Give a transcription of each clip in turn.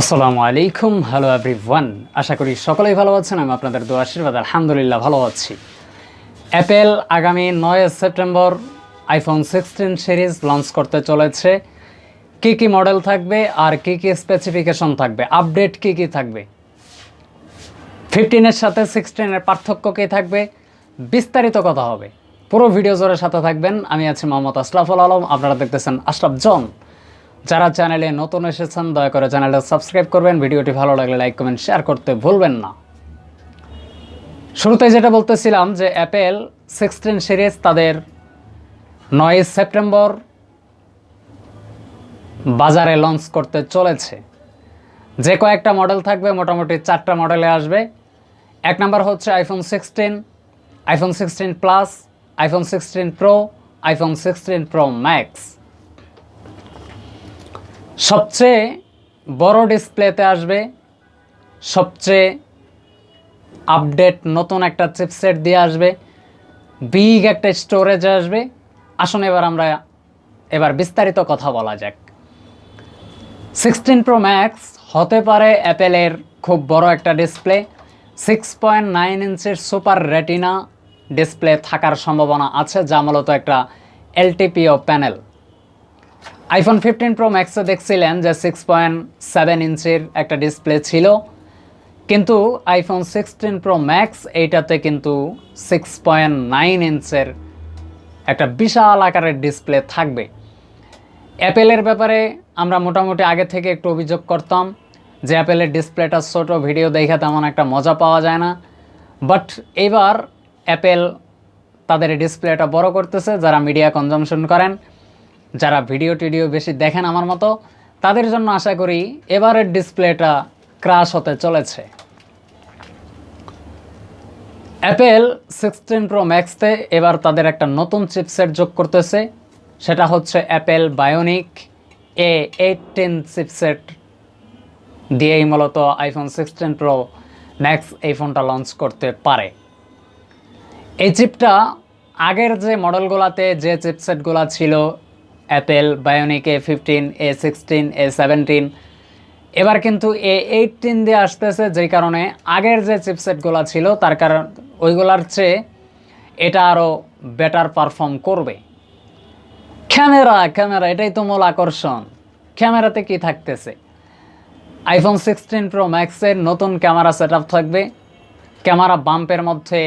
আসসালামু আলাইকুম, hello everyone. আশা করি সকলেই ভালো আছেন, আমি আপনাদের দু আশীর্বাদ, আলহামদুলিল্লাহ ভালো আছি। অ্যাপেল আগামী নয় September iPhone sixteen series launch করতে চলেছে। কী কী মডেল থাকবে আর কী কী স্পেসিফিকেশন থাকবে? আপডেট কী কী থাকবে? ফিফটিনের সাথে সিক্সটিনের পার্থক্য কী থাকবে? বিস্তারিত কথা হবে। পুরো ভিডিও জোরের সাথে থাকবেন। আমি আছি মোহাম্মদ আশরাফুল আলম, আপনারা দেখতেছেন আশরাফ জন। যারা চ্যানেলে নতুন এসেছেন, দয়া করে চ্যানেলটা সাবস্ক্রাইব করবেন। ভিডিওটি ভালো লাগলে লাইক, কমেন্ট, শেয়ার করতে ভুলবেন না। শুরুতে যেটা বলতেছিলাম যে অ্যাপেল সিক্সটিন সিরিজ তাদের নয় সেপ্টেম্বর বাজারে লঞ্চ করতে চলেছে। যে কয়েকটা মডেল থাকবে, মোটামুটি চারটা মডেলে আসবে। এক নাম্বার হচ্ছে iPhone sixteen iPhone sixteen plus iPhone sixteen pro iPhone sixteen pro max সবচেয়ে বড় ডিসপ্লেতে আসবে, সবচেয়ে আপডেট নতুন একটা চিপসেট দিয়ে আসবে বিগ একটা স্টোরেজ আসবে। আসুন এবার আমরা এবার বিস্তারিত কথা বলা যাক। সিক্সটিন প্রো ম্যাক্স হতে পারে অ্যাপেলের খুব বড় একটা ডিসপ্লে সিক্স পয়েন্ট নাইন ইঞ্চের সুপার রেটিনা ডিসপ্লে থাকার সম্ভাবনা আছে, যা মূলত একটা LTPO panel iPhone fifteen pro ম্যাক্সে দেখছিলেন যে সিক্স পয়েন্ট সেভেন ইঞ্চির একটা ডিসপ্লে ছিল। কিন্তু আইফোন সিক্সটিন প্রো ম্যাক্স এইটাতে কিন্তু সিক্স পয়েন্ট নাইন ইঞ্চের একটা বিশাল আকারের ডিসপ্লে থাকবে। অ্যাপেলের ব্যাপারে আমরা মোটামুটি আগে থেকে একটু অভিযোগ করতাম যে অ্যাপেলের ডিসপ্লেটা ছোটো ভিডিও দেখে তেমন একটা মজা পাওয়া যায় না। বাট এবার অ্যাপেল তাদের ডিসপ্লেটা বড় করতেছে, যারা মিডিয়া কনজামশন করেন। যারা ভিডিও টিডিও বেশি দেখেন আমার মতো, তাদের জন্য আশা করি এবারের ডিসপ্লেটা ক্রাশ হতে চলেছে। অ্যাপেল সিক্সটিন প্রো ম্যাক্সতে এবার তাদের একটা নতুন চিপসেট যোগ করতেছে, সেটা হচ্ছে Apple bionic A eighteen chipset দিয়েই মূলত আইফোন সিক্সটিন প্রো ম্যাক্স এই ফোনটা লঞ্চ করতে পারে। এই চিপটা আগের যে মডেলগুলোতে যে চিপসেটগুলো ছিল Apple bionic A fifteen A sixteen A seventeen এবার কিন্তু এ এইটিন দিয়ে আসতেছে, যেই কারণে আগের যে চিপসেটগুলো ছিল, তার কারণ ওইগুলার চেয়ে এটা আরও বেটার পারফর্ম করবে। ক্যামেরা ক্যামেরা, এটাই তো মূল আকর্ষণ। ক্যামেরাতে কি থাকতেছে? আইফোন সিক্সটিন প্রো ম্যাক্সের নতুন ক্যামেরা সেট থাকবে। ক্যামেরা বাম্পের মধ্যে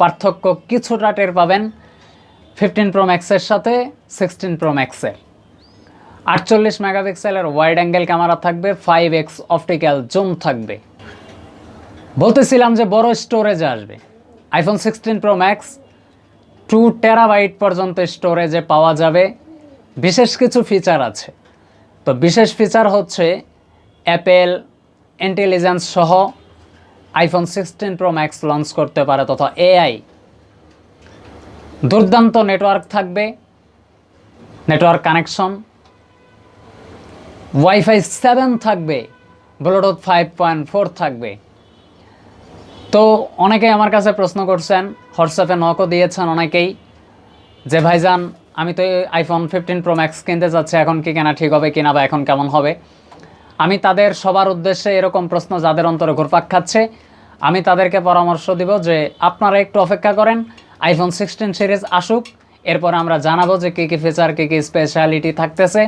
পার্থক্য কিছুটা টের পাবেন। ফিফটিন প্রো ম্যাক্সের সাথে সিক্সটিন প্রো ম্যাক্সের আটচল্লিশ মেগাপিক্সেলের ওয়াইড অ্যাঙ্গেল ক্যামেরা থাকবে ফাইভ এক্স অপটিক্যাল জুম থাকবে। বলতেছিলাম যে বড় স্টোরেজে আসবে। IPhone sixteen pro max two terabyte পর্যন্ত স্টোরেজে পাওয়া যাবে। বিশেষ কিছু ফিচার আছে। তো বিশেষ ফিচার হচ্ছে অ্যাপেল ইন্টেলিজেন্স সহ iPhone sixteen pro max launch করতে পারে তথা এআই দুর্দান্ত নেটওয়ার্ক থাকবে নেটওয়ার্ক কানেকশন ওয়াইফাই সেভেন থাকবে ব্লুটুথ ফাইভ পয়েন্ট ফোর থাকবে। তো অনেকেই আমার কাছে প্রশ্ন করছেন হোয়াটসঅ্যাপে নকও দিয়েছেন অনেকেই, যে ভাইজান, আমি তো আইফোন ফিফটিন প্রো ম্যাক্স কিনতে চাচ্ছি এখন কি কেনা ঠিক হবে কিনা বা এখন কেমন হবে? আমি তাদের সবার উদ্দেশ্যে এরকম প্রশ্ন যাদের অন্তরে ঘুরপাক খাচ্ছে, আমি তাদেরকে পরামর্শ দিব যে আপনারা একটু অপেক্ষা করেন আইফোন সিক্সটিন সিরিজ আসুক, এরপর আমরা জানাব যে কী কী ফিচার কী কী স্পেশালিটি থাকতেছে।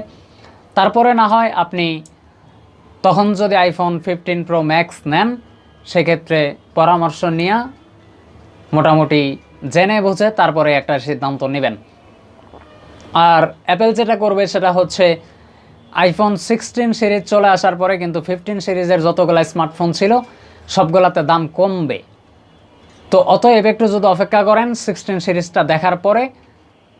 তারপরে না হয় আপনি তখন যদি আইফোন ফিফটিন প্রো ম্যাক্স নেন, সেক্ষেত্রে পরামর্শ নিয়ে মোটামুটি জেনে বুঝে তারপরে একটা সিদ্ধান্ত নেবেন। আর অ্যাপেল যেটা করবে সেটা হচ্ছে আইফোন সিক্সটিন সিরিজ চলে আসার পরে কিন্তু ফিফটিন সিরিজের যতগুলো স্মার্টফোন ছিল, সবগুলাতে দাম কমবে। তো অতএব একটু যদি অপেক্ষা করেন সিক্সটিন সিরিজটা দেখার পরে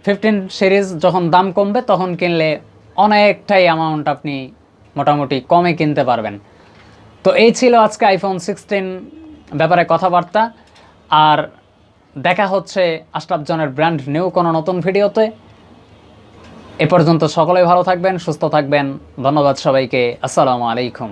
ফিফটিন সিরিজ যখন দাম কমবে, তখন কিনলে অনেকটাই অ্যামাউন্ট আপনি মোটামুটি কমে কিনতে পারবেন। তো এই ছিল আজকে আইফোন সিক্সটিন ব্যাপারে কথাবার্তা। আর দেখা হচ্ছে আশরাফজনের ব্র্যান্ড নিউ কোনো নতুন ভিডিওতে। এ পর্যন্ত সকলেই ভালো থাকবেন, সুস্থ থাকবেন। ধন্যবাদ সবাইকে। আসসালামু আলাইকুম।